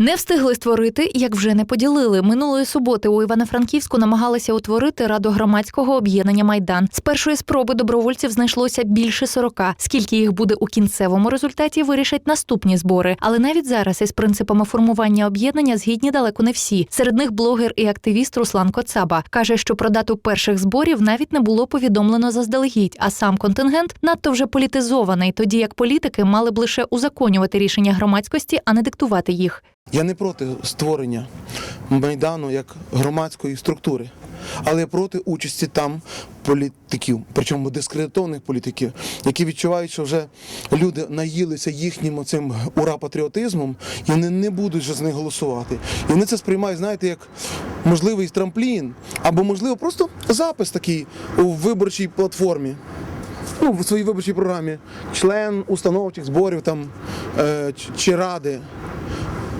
Не встигли створити, як вже не поділили. Минулої суботи у Івано-Франківську намагалися утворити раду громадського об'єднання Майдан. З першої спроби добровольців знайшлося більше 40. Скільки їх буде у кінцевому результаті, вирішать наступні збори. Але навіть зараз із принципами формування об'єднання згідні далеко не всі. Серед них блогер і активіст Руслан Коцаба каже, що про дату перших зборів навіть не було повідомлено заздалегідь, а сам контингент надто вже політизований, тоді як політики мали б лише узаконювати рішення громадськості, а не диктувати їх. Я не проти створення майдану як громадської структури, але проти участі там політиків, причому дискредитованих політиків, які відчувають, що вже люди наїлися їхнім цим ура-патріотизмом, і вони не будуть вже з них голосувати. І вони це сприймають, знаєте, як можливий трамплін, або можливо просто запис такий у виборчій платформі. Ну, в своїй виборчій програмі член установчих зборів там е, чи- ради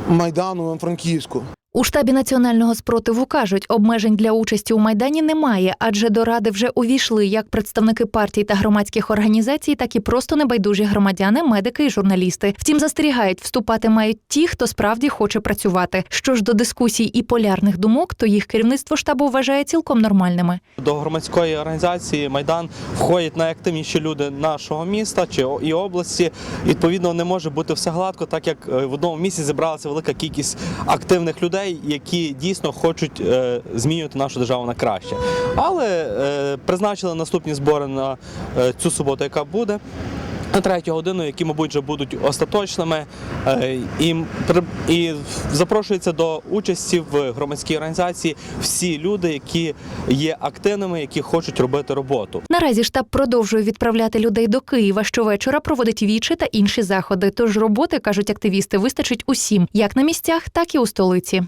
Майдану Франківську. У штабі національного спротиву кажуть, обмежень для участі у майдані немає, адже до ради вже увійшли як представники партій та громадських організацій, так і просто небайдужі громадяни, медики і журналісти. Втім, застерігають, вступати мають ті, хто справді хоче працювати. Що ж до дискусій і полярних думок, то їх керівництво штабу вважає цілком нормальними. До громадської організації Майдан входять найактивніші люди нашого міста чи і області. Відповідно, не може бути все гладко, так як е, в одному місці зібралася велика кількість активних людей, які дійсно хочуть е, змінювати нашу державу на краще. Але е, призначили наступні збори на е, цю суботу, яка буде. На третю годину, які, мабуть, вже будуть остаточними, Е, і, і запрошується до участі в громадській організації всі люди, які є активними, які хочуть робити роботу. Наразі штаб продовжує відправляти людей до Києва. Щовечора проводить вічі та інші заходи. Тож роботи кажуть активісти вистачить усім, як на місцях, так і у столиці.